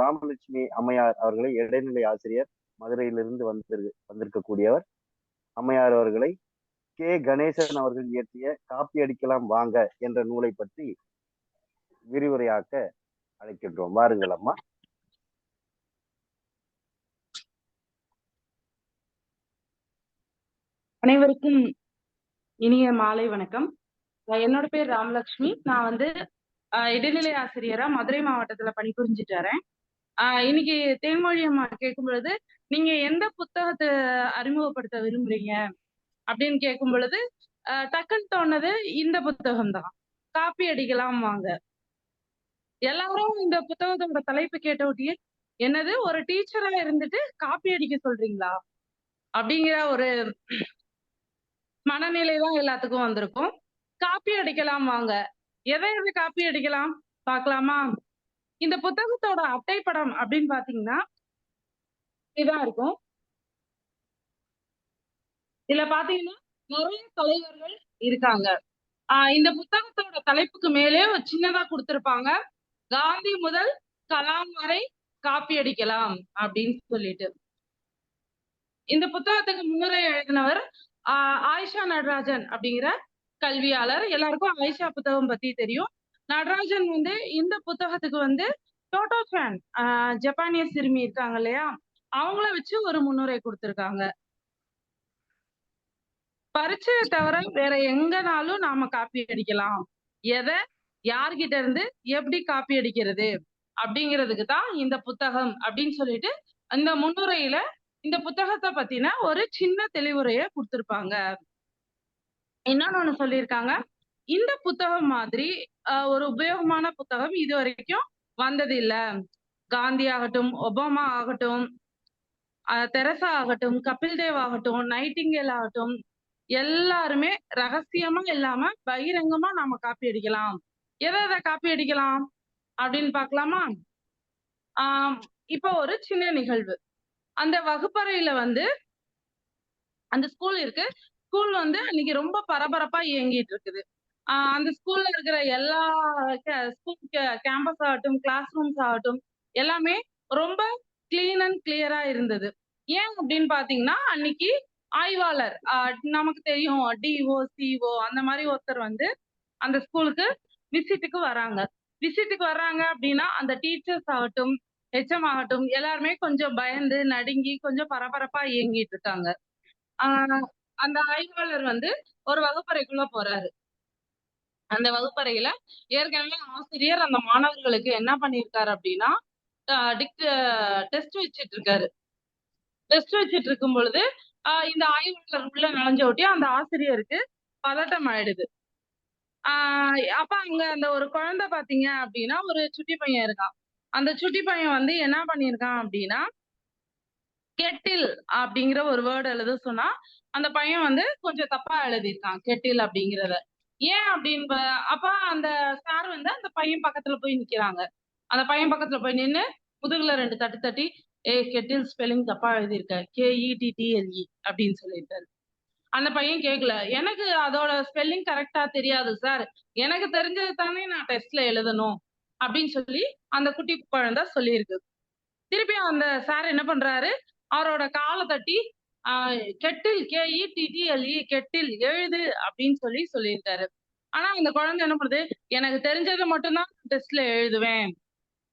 ராமலட்சுமி அம்மையார் அவர்களை இடைநிலை ஆசிரியர் மதுரையிலிருந்து வந்திரு வந்திருக்கக்கூடியவர். அம்மையார் அவர்களை கே. கணேசன் அவர்கள் இயற்றிய காப்பி அடிக்கலாம் வாங்க என்ற நூலை பற்றி விரிவுரையாக்க அழைக்கின்றோம். வாருங்கள் அம்மா. அனைவருக்கும் இனிய மாலை வணக்கம். என்னோட பேர் ராமலட்சுமி. நான் வந்து இடைநிலை ஆசிரியரா மதுரை மாவட்டத்துல பணிபுரிஞ்சுட்டு வரேன் இன்னைக்கு தேன்மொழி அம்மா கேட்கும் பொழுது நீங்க எந்த புத்தகத்தை அறிமுகப்படுத்த விரும்புறீங்க? அப்படின்னு கேட்கும் பொழுது டக்குன்னு தோணுது இந்த புத்தகம் தான் காப்பி அடிக்கலாம் வாங்க. எல்லாரும் இந்த புத்தகத்தோட தலைப்பு கேட்ட ஒட்டியே என்னது ஒரு டீச்சரா இருந்துட்டு காப்பி அடிக்க சொல்றீங்களா? அப்படிங்கிற ஒரு மனநிலை தான் எல்லாத்துக்கும் வந்திருக்கும். காப்பி அடிக்கலாம் வாங்க. எதை எதை காப்பி அடிக்கலாம்? பார்க்கலாமா? இந்த புத்தகத்தோட அட்டை படம் அப்படின்னு பாத்தீங்கன்னா இதான் இருக்கும். இதுல பாத்தீங்கன்னா நிறைய தலைவர்கள் இருக்காங்க. ஆஹ் இந்த புத்தகத்தோட தலைப்புக்கு மேலே ஒரு சின்னதா கொடுத்திருப்பாங்க. காந்தி முதல் கலாம் வரை காப்பி அடிக்கலாம் அப்படின்னு சொல்லிட்டு. இந்த புத்தகத்துக்கு முன்னுரை எழுதினவர் ஆஹ் ஆயிஷா நடராஜன் அப்படிங்கிற கல்வியாளர் எல்லாருக்கும் ஆயிஷா புத்தகம் பத்தி தெரியும். நடராஜன் வந்து இந்த புத்தகத்துக்கு வந்து டோட்டோ ஃபேன் ஜப்பானிய சிறுமி இருக்காங்க இல்லையா? அவங்கள வச்சு ஒரு முன்னுரை கொடுத்திருக்காங்க. பரீட்சையை தவிர வேற எங்கனாலும் நாம காப்பி அடிக்கலாம். எதை? யார்கிட்ட இருந்து? எப்படி காப்பி அடிக்கிறது? அப்படிங்கிறதுக்கு தான் இந்த புத்தகம் அப்படின்னு சொல்லிட்டு இந்த முன்னுரையில இந்த புத்தகத்தை பத்தின ஒரு சின்ன தெளிவுரைய கொடுத்திருப்பாங்க. இன்னொன்னு ஒண்ணு சொல்லியிருக்காங்க. இந்த புத்தகம் மாதிரி ஒரு உபயோகமான புத்தகம் இது வரைக்கும் வந்தது இல்ல காந்தி ஆகட்டும் ஒபாமா ஆகட்டும் தெரசா ஆகட்டும் கபில் தேவ் ஆகட்டும் நைட்டிங்கேல் ஆகட்டும் எல்லாருமே ரகசியமா இல்லாம பகிரங்கமா நாம காப்பி அடிக்கலாம். எதை எதை காப்பி அடிக்கலாம் அப்படின்னு பாக்கலாமா ஆஹ் இப்ப ஒரு சின்ன நிகழ்வு. அந்த வகுப்பறையில வந்து அந்த ஸ்கூல் இருக்கு. ஸ்கூல் வந்து அன்னைக்கு ரொம்ப பரபரப்பா இயங்கிட்டு இருக்குது. ஆஹ் அந்த ஸ்கூல்ல இருக்கிற எல்லா ஸ்கூல் கேம்பஸ் ஆகட்டும் கிளாஸ் ரூம்ஸ் ஆகட்டும் எல்லாமே ரொம்ப கிளீன் அண்ட் கிளியரா இருந்தது. ஏன் அப்படின்னு பாத்தீங்கன்னா அன்னைக்கு ஆய்வாளர் நமக்கு தெரியும் டிஓ சிஓ அந்த மாதிரி ஒருத்தர் வந்து அந்த ஸ்கூலுக்கு விசிட்டுக்கு வராங்க. விசிட்டுக்கு வர்றாங்க அப்படின்னா அந்த டீச்சர்ஸ் ஆகட்டும் ஹெச்எம் ஆகட்டும் எல்லாருமே கொஞ்சம் பயந்து நடுங்கி கொஞ்சம் பரபரப்பா இயங்கிட்டு இருக்காங்க. ஆஹ் அந்த ஆய்வாளர் வந்து ஒரு வகுப்பறைக்குள்ள போறாரு. அந்த வகுப்பறையில ஏற்கனவே ஆசிரியர் அந்த மாணவர்களுக்கு என்ன பண்ணிருக்காரு அப்படின்னா டெஸ்ட் வச்சிட்டு இருக்காரு டெஸ்ட் வச்சிட்டு இருக்கும் பொழுது இந்த ஆய்வாளர் உள்ள நுழைஞ்ச ஒட்டி அந்த ஆசிரியருக்கு பதட்டம் ஆயிடுது. ஆஹ் அப்ப அங்க அந்த ஒரு குழந்தை பாத்தீங்க அப்படின்னா ஒரு சுட்டி பையன் இருக்கான். அந்த சுட்டி பையன் வந்து என்ன பண்ணியிருக்கான் அப்படின்னா கெட்டில் அப்படிங்கிற ஒரு வேர்டு எழுத சொன்னா அந்த பையன் வந்து கொஞ்சம் தப்பா எழுதியிருக்கான் கெட்டில் அப்படிங்கிறத. ஏன் அப்படின்னு அப்ப அந்த சார் வந்து அந்த பையன் பக்கத்துல போய் நிக்கிறாங்க. அந்த பையன் பக்கத்துல போய் நின்று முதுகுல ரெண்டு தட்டு தட்டி ஏ கெட்டில் ஸ்பெல்லிங் தப்பா எழுதியிருக்க. கேஇடிடிஎல்இ அப்படின்னு சொல்லியிருக்காரு. அந்த பையன் கேட்கல எனக்கு அதோட ஸ்பெல்லிங் கரெக்டா தெரியாது சார். எனக்கு தெரிஞ்சது தானே நான் டெஸ்ட்ல எழுதணும். அப்படின்னு சொல்லி அந்த குட்டி குழந்தை சொல்லியிருக்கு. திருப்பி அந்த சார் என்ன பண்றாரு? அவரோட காலை தட்டி கெட்டில் கேஇ டிடிஎல்இ கெட்டில் எழுது அப்படின்னு சொல்லி சொல்லியிருக்காரு ஆனா அந்த குழந்தை என்ன பண்ணுது? எனக்கு தெரிஞ்சதை மட்டும்தான் டெஸ்ட்ல எழுதுவேன்.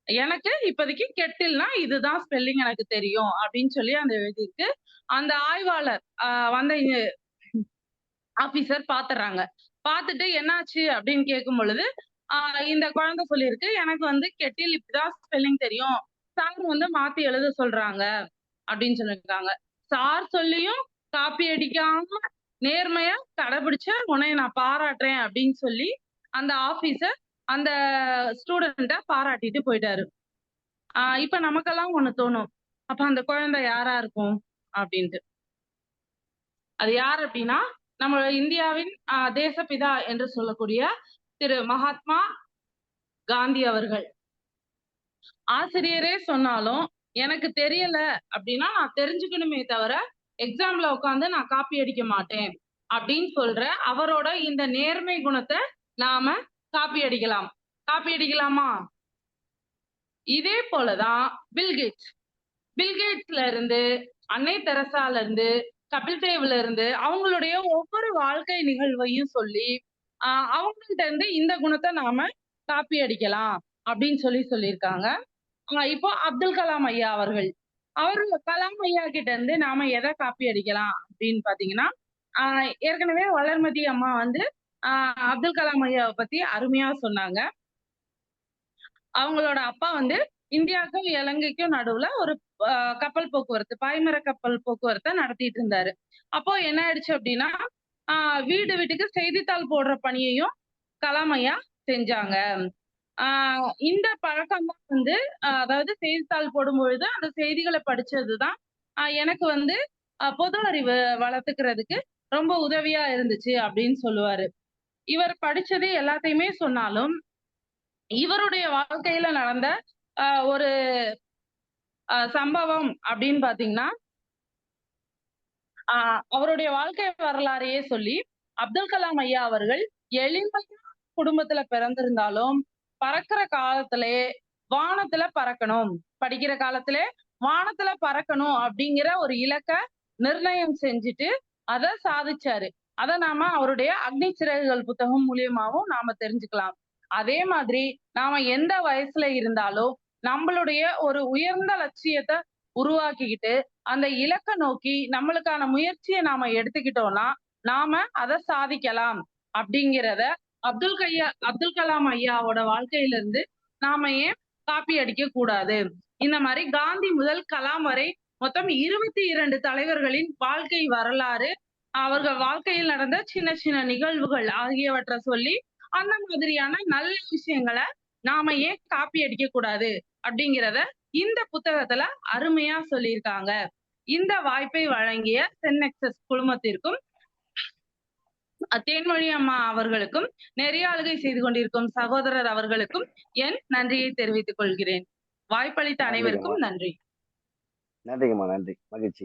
எனக்கு இப்போதைக்கு கெட்டில்னா இதுதான் ஸ்பெல்லிங் எனக்கு தெரியும் அப்படின்னு சொல்லி அந்த எழுதியிருக்கு. அந்த ஆய்வாளர் ஆஹ் வந்த ஆபீசர் பாத்துறாங்க பார்த்துட்டு என்னாச்சு அப்படின்னு கேட்கும் பொழுது ஆஹ் இந்த குழந்தை சொல்லியிருக்கு எனக்கு வந்து கெட்டில் இப்படிதான் ஸ்பெல்லிங் தெரியும். சார் வந்து மாத்தி எழுத சொல்றாங்க அப்படின்னு சொல்லியிருக்காங்க. சார் சொல்லியும் காப்பி அடிக்காம நேர்மையா கடைபிடிச்ச உன்னை நான் பாராட்டுறேன் அப்படின்னு சொல்லி அந்த ஆபீசர் அந்த ஸ்டூடெண்ட்ட பாராட்டிட்டு போயிட்டாரு. ஆஹ் இப்ப நமக்கெல்லாம் ஒண்ணு தோணும். அப்ப அந்த குழந்தை யாரா இருக்கும் அப்படின்ட்டு. அது யார் அப்படின்னா நம்ம இந்தியாவின் தேசப்பிதா என்று சொல்லக்கூடிய திரு மகாத்மா காந்தி அவர்கள். ஆசிரியரே சொன்னாலும் எனக்கு தெரியல அப்படின்னா நான் தெரிஞ்சுக்கணுமே தவிர எக்ஸாம்ல உட்காந்து நான் காப்பி அடிக்க மாட்டேன் அப்படின்னு சொல்ற அவரோட இந்த நேர்மை குணத்தை நாம காப்பி அடிக்கலாம். காப்பி அடிக்கலாமா? இதே போலதான் பில்கேட்ஸ் பில்கேட்ஸ்ல இருந்து அன்னை தெரசால இருந்து கபில் தேவ்ல இருந்து அவங்களுடைய ஒவ்வொரு வாழ்க்கை நிகழ்வையும் சொல்லி ஆஹ் அவங்கள்ட்ட இருந்து இந்த குணத்தை நாம காப்பி அடிக்கலாம் அப்படின்னு சொல்லி சொல்லியிருக்காங்க. இப்போ அப்துல் கலாம் ஐயா அவர்கள். அவர் கலாம் ஐயா கிட்ட இருந்து நாம எதை காப்பி அடிக்கலாம் அப்படின்னு பாத்தீங்கன்னா ஆஹ் ஏற்கனவே வளர்மதி அம்மா வந்து ஆஹ் அப்துல் கலாம் ஐயாவை பத்தி அருமையா சொன்னாங்க. அவங்களோட அப்பா வந்து இந்தியாவுக்கும் இலங்கைக்கும் நடுவுல ஒரு கப்பல் போக்குவரத்து பாய்மர கப்பல் போக்குவரத்தை நடத்திட்டு இருந்தாரு. அப்போ என்ன ஆயிடுச்சு அப்படின்னா ஆஹ் வீடு வீட்டுக்கு செய்தித்தாள் போடுற பணியையும் கலாம் ஐயா செஞ்சாங்க. ஆஹ் இந்த பழக்கம் தான் வந்து அதாவது செய்தித்தாள் போடும் பொழுது அந்த செய்திகளை படிச்சதுதான் ஆஹ் எனக்கு வந்து பொது அறிவு வளர்த்துக்கிறதுக்கு ரொம்ப உதவியா இருந்துச்சு அப்படின்னு சொல்லுவாரு. இவர் படிச்சது எல்லாத்தையுமே சொன்னாலும் இவருடைய வாழ்க்கையில நடந்த ஆஹ் ஒரு சம்பவம் அப்படின்னு பாத்தீங்கன்னா ஆஹ் அவருடைய வாழ்க்கை வரலாறையே சொல்லி அப்துல் கலாம் ஐயா அவர்கள் எளிமையான குடும்பத்துல பிறந்திருந்தாலும் பறக்கிற காலத்திலே வானத்துல பறக்கணும். படிக்கிற காலத்திலே வானத்துல பறக்கணும் அப்படிங்கிற ஒரு இலக்க நிர்ணயம் செஞ்சுட்டு அத சாதிச்சாரு. அத நாம அவருடைய அக்னி சிறகுகள் புத்தகம் மூலியமாவும் நாம தெரிஞ்சுக்கலாம். அதே மாதிரி நாம எந்த வயசுல இருந்தாலும் நம்மளுடைய ஒரு உயர்ந்த லட்சியத்தை உருவாக்கிக்கிட்டு அந்த இலக்க நோக்கி நம்மளுக்கான முயற்சியை நாம எடுத்துக்கிட்டோம்னா நாம அதை சாதிக்கலாம் அப்படிங்கிறத அப்துல் கையா அப்துல் கலாம் ஐயாவோட வாழ்க்கையில இருந்து நாம ஏன் காப்பி அடிக்க கூடாது? இந்த மாதிரி காந்தி முதல் கலாம் வரை மொத்தம் இருபத்தி இரண்டு தலைவர்களின் வாழ்க்கை வரலாறு அவர்கள் வாழ்க்கையில் நடந்த சின்ன சின்ன நிகழ்வுகள் ஆகியவற்றை சொல்லி அந்த மாதிரியான நல்ல விஷயங்களை நாம ஏன் காப்பி அடிக்க கூடாது? அப்படிங்கிறத இந்த புத்தகத்துல அருமையா சொல்லியிருக்காங்க. இந்த வாய்ப்பை வழங்கிய சென்னெக்சஸ் குழுமத்திற்கும் தேன்மொழி அம்மா அவர்களுக்கும் நெறியாளுகை செய்து கொண்டிருக்கும் சகோதரர் அவர்களுக்கும் என் நன்றியை தெரிவித்துக் கொள்கிறேன். வாய்ப்பளித்த அனைவருக்கும் நன்றி. நன்றிங்கம்மா நன்றி. மகிழ்ச்சி.